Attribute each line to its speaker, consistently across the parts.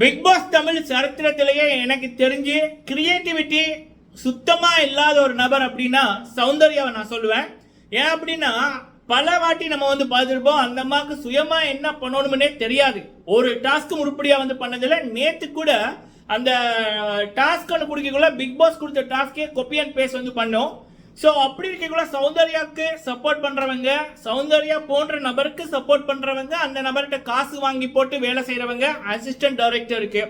Speaker 1: Big pass Tamil சரித்திரத்திலேயே எனக்கு தெரிஞ்சு creativity சுத்தமா இல்லாத ஒரு நபர் அப்படின்னா சௌந்தர்யாவை நான் சொல்லுவேன். ஏன் அப்படின்னா பல வாட்டி நம்ம வந்து பார்த்துருப்போம் அந்த அம்மாவுக்கு சுயமா என்ன பண்ணணும்னே தெரியாது. ஒரு டாஸ்க்கு உருப்படியா வந்து பண்ணதில்ல. நேத்து கூட அந்த டாஸ்க் ஒன்று குடிக்கக்குள்ள பிக் பாஸ் கொடுத்த டாஸ்கே கொப்பி அண்ட் பேஸ் வந்து பண்ணோம். ஸோ அப்படி இருக்கக்குள்ள சௌந்தர்யாவுக்கு சப்போர்ட் பண்ணுறவங்க சௌந்தர்யா போன்ற நபருக்கு சப்போர்ட் பண்ணுறவங்க அந்த நபர்கிட்ட காசு வாங்கி போட்டு வேலை செய்கிறவங்க அசிஸ்டன்ட் டைரக்டருக்கு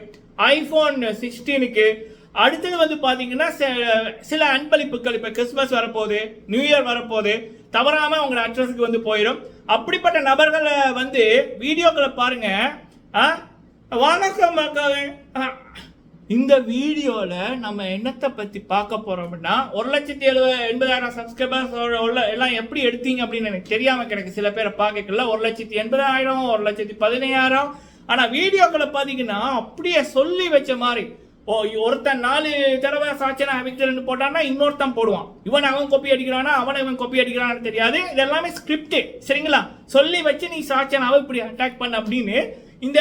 Speaker 1: ஐஃபோன் சிக்ஸ்டீனுக்கு அடுத்தது வந்து பார்த்தீங்கன்னா சில- சில அன்பளிப்புகள் இப்போ கிறிஸ்மஸ் வரப்போகுது நியூ இயர் வரப்போகுது தவறாமல் அவங்களோட அட்ரஸுக்கு வந்து போயிடும் அப்படிப்பட்ட நபர்களை வந்து வீடியோக்களை பாருங்கள் ஆ? வணக்கம் மக்கள் இந்த வீடியோவில் நம்ம என்னத்தை பற்றி பார்க்க போகிறோம்னா ஒரு லட்சத்தி எழுபது எண்பதாயிரம் சப்ஸ்கிரைபர்ஸ் எல்லாம் எப்படி எடுத்தீங்க அப்படின்னு எனக்கு தெரியாமல் கிடக்கு. சில பேரை பார்க்கல ஒரு லட்சத்தி எண்பதாயிரம் ஒரு லட்சத்தி பதினையாயிரம். ஆனால் வீடியோக்களை பார்த்தீங்கன்னா அப்படியே சொல்லி வச்ச மாதிரி. ஓ ஒருத்தன் நாலு தடவை சாட்சியனா விக்டர்னு போட்டான்னா இன்னொருத்தன் போடுவான். இவன் அவன் கொப்பி அடிக்கிறானா அவன் இவன் கொப்பி அடிக்கிறான்னு தெரியாது. இது எல்லாமே ஸ்கிரிப்டு சரிங்களா? சொல்லி வச்சு நீ சாட்சியனாவை இப்படி அட்டாக் பண்ண அப்படின்னு இந்த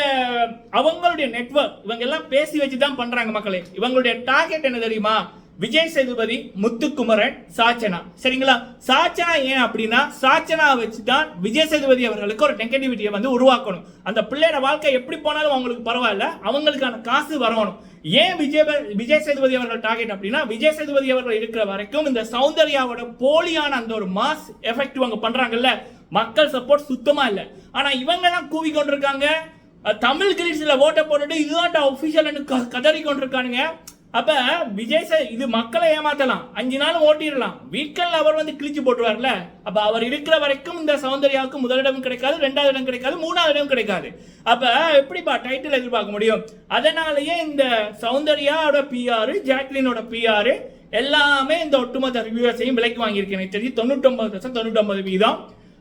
Speaker 1: அவங்களுடைய நெட்வொர்க் இவங்க எல்லாம் பேசி வச்சு தான் பண்றாங்க மக்களே. இவங்களுடைய டார்கெட் என்ன தெரியுமா? விஜய் சேதுபதி முத்துக்குமரன் சாச்சனா. சரிங்களா? சாச்சனா ஏன் அப்படின்னா சாச்சனா வச்சு தான் விஜய் சேதுபதி அவர்களுக்கு ஒரு நெகட்டிவிட்டியை வந்து உருவாக்கணும். அந்த பிள்ளையோட வாழ்க்கை எப்படி போனாலும் அவங்களுக்கு பரவாயில்ல அவங்களுக்கான காசு வரணும். ஏன் விஜய் விஜய் சேதுபதி அவர்கள் டார்கெட் அப்படின்னா விஜய் சேதுபதி அவர்கள் இருக்கிற வரைக்கும் இந்த சௌந்தர்யாவோட போலியான அந்த ஒரு மாஸ் எஃபெக்ட் இவங்க பண்றாங்கல்ல. மக்கள் சப்போர்ட் சுத்தமா இல்லை. ஆனா இவங்க தான் கூவி கொண்டிருக்காங்க தமிழ் கிரீட்ஸ்ல ஓட்டை போட்டுட்டு இதுதான் ஒஃபிஷியல்னு கதறி கொண்டிருக்கானுங்க அப்போ விஜய் சார் இது மக்களை ஏமாத்தலாம். அஞ்சு நாள் ஓட்டிடலாம். வீக்கெண்டில் அவர் வந்து கிழிச்சு போட்டுருவார்ல. அப்போ அவர் இருக்கிற வரைக்கும் இந்த சௌந்தர்யாவுக்கு முதலிடம் கிடைக்காது ரெண்டாவது இடம் கிடைக்காது மூணாவது இடம் கிடைக்காது. அப்போ எப்படிப்பா டைட்டில் எதிர்பார்க்க முடியும்? அதனாலேயே இந்த சௌந்தர்யாவோட பிஆர் ஜாக்லினோட பிஆர் எல்லாமே இந்த ஒட்டுமொத்த ரிவ்யூவர்ஸையும் விலைக்கு வாங்கியிருக்கேன் தெரிஞ்சு தொண்ணூற்றொம்பது பர்சன்ட் தொண்ணூற்றொன்பது வீதம்.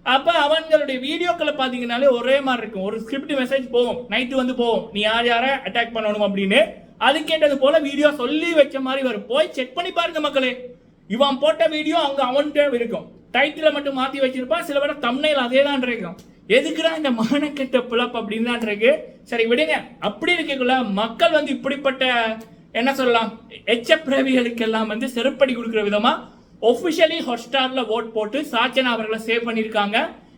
Speaker 1: அப்போ அவங்களுடைய வீடியோக்களை பார்த்தீங்கனாலே ஒரே மாதிரி இருக்கும். ஒரு ஸ்கிரிப்ட் மெசேஜ் போகும். நைட்டு வந்து போகும். நீ யார் யாரை அட்டாக் பண்ணணும் அப்படின்னு. அதுக்கேட்டது போல வீடியோ சொல்லி வச்ச மாதிரி வரும். போய் செக் பண்ணி பாருங்க மக்களே. இவன் போட்ட வீடியோ அவங்க அவன்கிட்ட இருக்கும். டைட்டிலை மட்டும் மாற்றி வச்சிருப்பான் சில பேர் தம்னையில் அதே தான் இருக்கும் எதுக்குடா இந்த மானக்கெட்ட பிழப்பு அப்படின்னு தான் இருக்கு. சரி விடுங்க. அப்படி இருக்கக்குள்ள மக்கள் வந்து இப்படிப்பட்ட என்ன சொல்லலாம் எச்ச பிறவிகளுக்கு எல்லாம் வந்து செருப்படி கொடுக்குற விதமாக ஒஃபிஷியலி ஹாட்ஸ்டார்ல ஓட் போட்டு சாச்சனா அவர்களை சேவ் பண்ணியிருக்காங்க.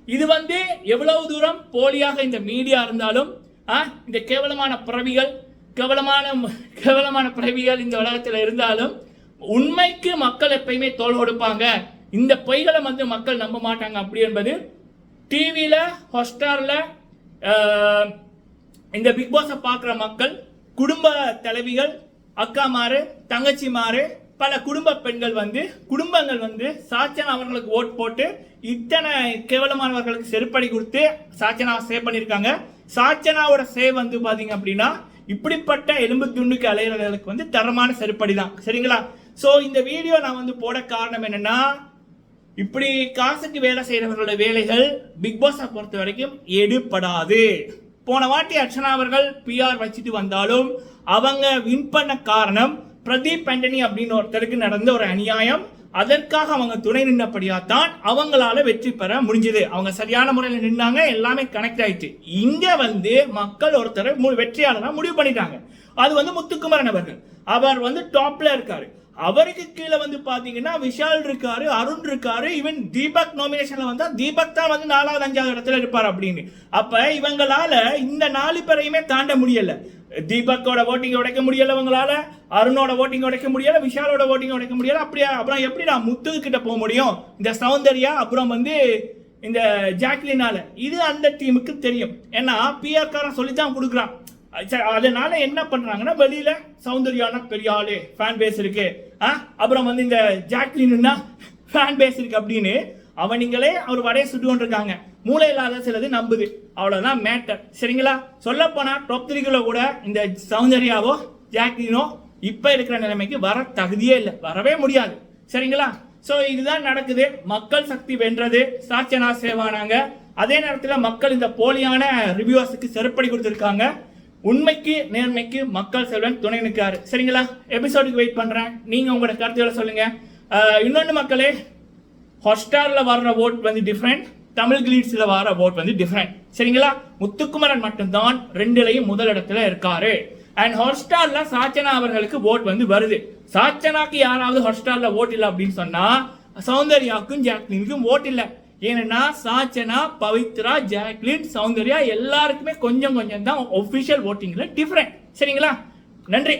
Speaker 1: இது வந்து எவ்வளவு தூரம் போலியாக இந்த மீடியா இருந்தாலும் ஆ, இந்த கேவலமான பிறவிகள் கேவலமான கேவலமான பிறவிகள் இந்த உலகத்தில் இருந்தாலும் உண்மைக்கு மக்கள் எப்பயுமே தோல் கொடுப்பாங்க. இந்த பொய்களை வந்து மக்கள் நம்ப மாட்டாங்க. அப்படி என்பது டிவியில் ஹாட்ஸ்டாரில் இந்த பிக் பாஸை பார்க்குற மக்கள் குடும்ப தலைவிகள் அக்கா மாறு தங்கச்சிமாரு பல குடும்ப பெண்கள் வந்து குடும்பங்கள் வந்து சாச்சனா அவர்களுக்கு ஓட் போட்டு இத்தனை கேவலமானவர்களுக்கு செருப்படி கொடுத்து சாச்சனா சேவ் பண்ணியிருக்காங்க. சாச்சனாவோட சேவ் வந்து பார்த்தீங்க அப்படின்னா இப்படிப்பட்ட எலும்பு துண்டுக்கு அலையிறவர்களுக்கு வந்து தரமான செருப்படி தான். சரிங்களா? ஸோ இந்த வீடியோ நான் வந்து போட காரணம் என்னன்னா இப்படி காசுக்கு வேலை செய்கிறவர்களோட வேலைகள் பிக் பாஸை பொறுத்த வரைக்கும் எடுப்படாது போன வாட்டி அர்ச்சனா அவர்கள் பிஆர் வச்சுட்டு வந்தாலும் அவங்க வின் பண்ண காரணம் பிரதீப் ஆண்டனி அப்படின்னு ஒருத்தருக்கு நடந்த ஒரு அநியாயம். அதற்காக அவங்க துணை நின்னபடியா தான் அவங்களால வெற்றி பெற முடிஞ்சது. அவங்க சரியான முறையில் நின்னாங்க எல்லாமே கனெக்ட் ஆயிட்டு இங்க வந்து மக்கள் ஒருத்தரை மு- முடிவு பண்ணிட்டாங்க. அது வந்து முத்துக்குமரன் அவர்கள். அவர் வந்து டாப்ல இருக்காரு. அவருக்கு கீழே வந்து பாத்தீங்கன்னா விஷால் இருக்காரு அருண் இருக்காரு ஈவன் தீபக் நாமினேஷன்ல வந்தா தீபக் தான் வந்து நாலாவது அஞ்சாவது இடத்துல இருப்பார் அப்படின்னு. அப்ப இவங்களால இந்த நாலு பேரையுமே தாண்ட முடியல. தீபக்கோட ஓட்டிங் உடைக்க முடியலை உங்களால் அருணோட ஓட்டிங் உடைக்க முடியல விஷாலோட ஓட்டிங் உடைக்க முடியல. அப்படியா? அப்புறம் எப்படி நான் முத்து கிட்ட போக முடியும்? இந்த சௌந்தர்யா அப்புறம் வந்து இந்த ஜாக்லினால. இது அந்த டீமுக்கு தெரியும். ஏன்னா பிஆர்காரன் சொல்லி தான் கொடுக்குறான். சரி, அதனால என்ன பண்றாங்கன்னா வெளியில சௌந்தர்யானா பெரிய ஆளு ஃபேன் பேஸ் இருக்கு. ஆ? அப்புறம் வந்து இந்த ஜாக்லின்னா ஃபேன் பேஸ் இருக்கு அப்படின்னு அவனிங்களே அவர் வடைய சுட்டு கொண்டிருக்காங்க மூளை இல்லாத சிலது நம்புது. அவ்வளோதான் மேட்டர் சரிங்களா? சொல்லப்போனால் டாப் த்ரீக்குள்ளே கூட இந்த சௌந்தர்யாவோ ஜாக்லினோ இப்போ இருக்கிற நிலைமைக்கு வர தகுதியே இல்லை. வரவே முடியாது. சரிங்களா? ஸோ இதுதான் நடக்குது. மக்கள் சக்தி வென்றது. சாச்சனா சேவானாங்க. அதே நேரத்தில் மக்கள் இந்த போலியான ரிவ்யூவர்ஸுக்கு செருப்படி கொடுத்துருக்காங்க. உண்மைக்கு நேர்மைக்கு மக்கள் செல்வன் துணை நிற்காரு சரிங்களா? எபிசோடுக்கு வெயிட் பண்ணுறேன் நீங்கள் உங்களோட கருத்துக்களை சொல்லுங்கள் இன்னொன்று மக்களே ஹாட்ஸ்டாரில் வர்ற ஓட் வந்து டிஃப்ரெண்ட் தமிழ் சில வர ஓட் வந்து டிஃப்ரெண்ட் சரிங்களா? முத்துக்குமரன் மட்டும்தான் ரெண்டுலையும் முதல் இடத்துல இருக்காரு. அண்ட் ஹாட்ஸ்டார்ல சாச்சனா அவர்களுக்கு ஓட் வந்து வருது. சாச்சனாக்கு யாராவது ஹாட்ஸ்டார்ல ஓட் இல்லை அப்படின்னு சொன்னா சௌந்தர்யாவுக்கும் ஜாக்லினுக்கும் ஓட் இல்லை. ஏன்னா சாச்சனா பவித்ரா ஜாக்லின் சௌந்தர்யா எல்லாருக்குமே கொஞ்சம் கொஞ்சம் தான் ஒஃபிஷியல் ஓட்டிங்ல டிஃப்ரெண்ட் சரிங்களா? நன்றி.